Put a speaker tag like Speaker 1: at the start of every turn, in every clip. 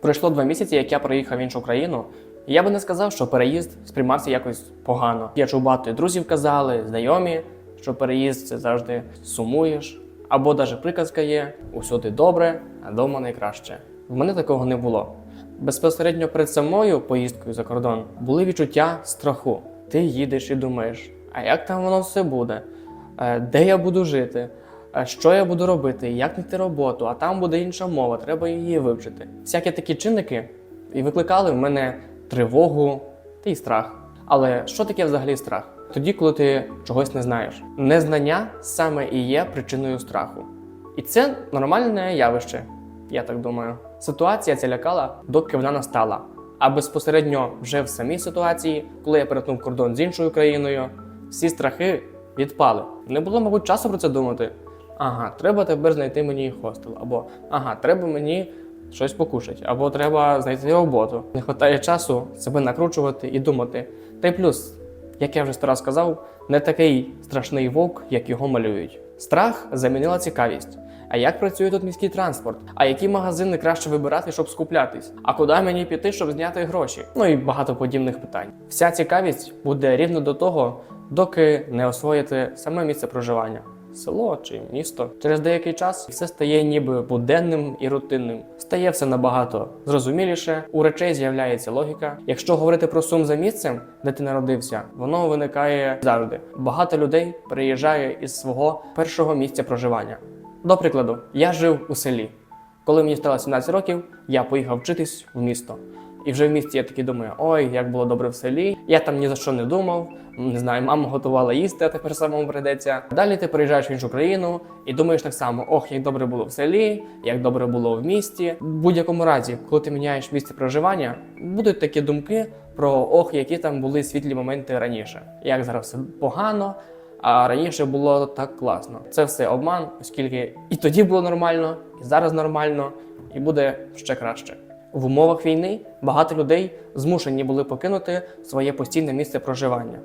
Speaker 1: Пройшло два місяці, як я приїхав в іншу країну. І я би не сказав, що переїзд сприймався якось погано. Я чув багато друзів казали, знайомі, що переїзд це завжди сумуєш. Або навіть приказка є: усюди добре, а вдома найкраще. В мене такого не було. Безпосередньо перед самою поїздкою за кордон були відчуття страху. Ти їдеш і думаєш, а як там воно все буде? Е, Де я буду жити? Е, Що я буду робити? Як знайти роботу? А там буде інша мова, треба її вивчити. Всякі такі чинники і викликали в мене тривогу та й страх. Але що таке взагалі страх? Тоді, коли ти чогось не знаєш. Незнання саме і є причиною страху. І це нормальне явище, я так думаю. Ситуація ця лякала, доки вона настала. А безпосередньо вже в самій ситуації, коли я перетнув кордон з іншою країною, всі страхи відпали. Не було, мабуть, часу про це думати. Ага, треба тепер знайти мені хостел, або ага, треба мені щось покушати, або треба знайти роботу. Не вистачає часу себе накручувати і думати. Та й плюс, як я вже сто раз сказав, не такий страшний вовк, як його малюють. Страх замінила цікавість. А як працює тут міський транспорт? А які магазини краще вибирати, щоб скуплятись? А куди мені піти, щоб зняти гроші? Ну і багато подібних питань. Вся цікавість буде рівно до того, доки не освоїте саме місце проживання. Село чи місто через деякий час все стає ніби буденним і рутинним. Стає все набагато зрозуміліше. У речей з'являється логіка. Якщо говорити про сум за місцем, де ти народився, воно виникає завжди. Багато людей приїжджає із свого першого місця проживання. До прикладу, я жив у селі. Коли мені стало 17 років, я поїхав вчитись в місто. І вже в місті я такий думаю, ой, як було добре в селі. Я там ні за що не думав. Не знаю, мама готувала їсти, а тепер самому прийдеться. Далі ти приїжджаєш в іншу країну і думаєш так само: ох, як добре було в селі, як добре було в місті. В будь-якому разі, коли ти міняєш місце проживання, будуть такі думки про ох, які там були світлі моменти раніше. Як зараз все погано, а раніше було так класно. Це все обман, оскільки і тоді було нормально, і зараз нормально, і буде ще краще. В умовах війни багато людей змушені були покинути своє постійне місце проживання.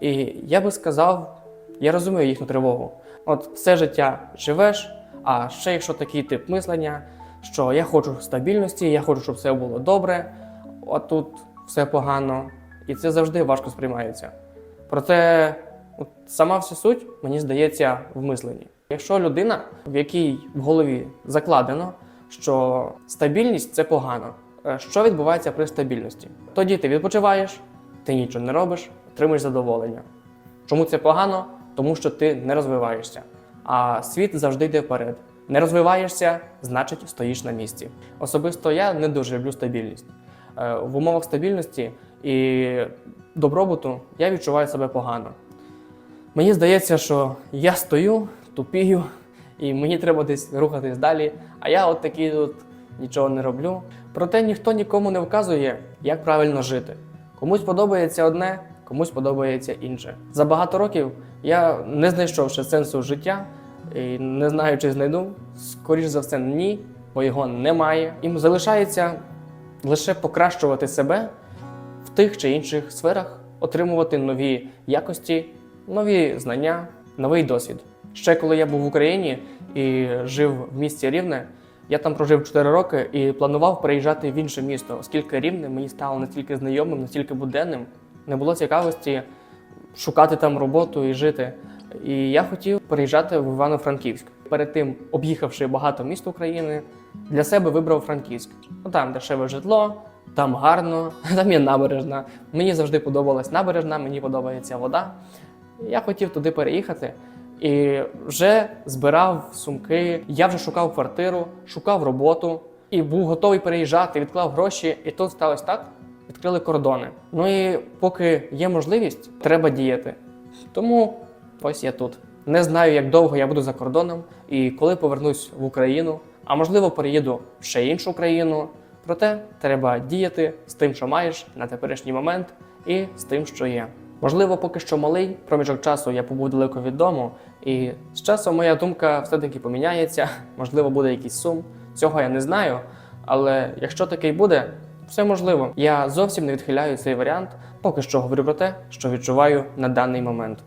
Speaker 1: І я би сказав, я розумію їхню тривогу. От все життя живеш, а ще якщо такий тип мислення, що я хочу стабільності, я хочу, щоб все було добре, а тут все погано, і це завжди важко сприймається. Проте от сама вся суть, мені здається, в мисленні. Якщо людина, в якій в голові закладено, що стабільність це погано, е, що відбувається при стабільності? Тоді ти відпочиваєш, ти нічого не робиш, отримуєш задоволення. Чому це погано? Тому що ти не розвиваєшся. А світ завжди йде вперед. Не розвиваєшся, значить стоїш на місці. Особисто я не дуже люблю стабільність. Е, В умовах стабільності і добробуту я відчуваю себе погано. Мені здається, що я стою, тупію, і мені треба десь рухатись далі. А я от такий тут нічого не роблю. Проте ніхто нікому не вказує, як правильно жити. Комусь подобається одне, комусь подобається інше. За багато років я не знайшов ще сенсу життя і не знаю, чи знайду. Скоріш за все, ні, бо його немає. Їм залишається лише покращувати себе в тих чи інших сферах, отримувати нові якості, нові знання, новий досвід. Ще коли я був в Україні і жив в місті Рівне, я там прожив 4 роки і планував переїжджати в інше місто, оскільки Рівне мені стало настільки знайомим, настільки буденним, не було цікавості шукати там роботу і жити. І я хотів переїжджати в Івано-Франківськ. Перед тим, об'їхавши багато міст України, для себе вибрав Франківськ. Ну там дешеве житло, там гарно, там є набережна. Мені завжди подобалась набережна, мені подобається вода. Я хотів туди переїхати і вже збирав сумки. Я вже шукав квартиру, шукав роботу і був готовий переїжджати, відклав гроші. І тут сталося так: відкрили кордони. Ну і поки є можливість, треба діяти. Тому ось я тут. Не знаю, як довго я буду за кордоном і коли повернусь в Україну, а можливо переїду в ще іншу країну. Проте треба діяти з тим, що маєш на теперішній момент, і з тим, що є. Можливо, поки що малий проміжок часу я побув далеко від дому, і з часом моя думка все-таки поміняється. Можливо, буде якийсь сум. Цього я не знаю. Але якщо такий буде, все можливо. Я зовсім не відхиляю цей варіант. Поки що говорю про те, що відчуваю на даний момент.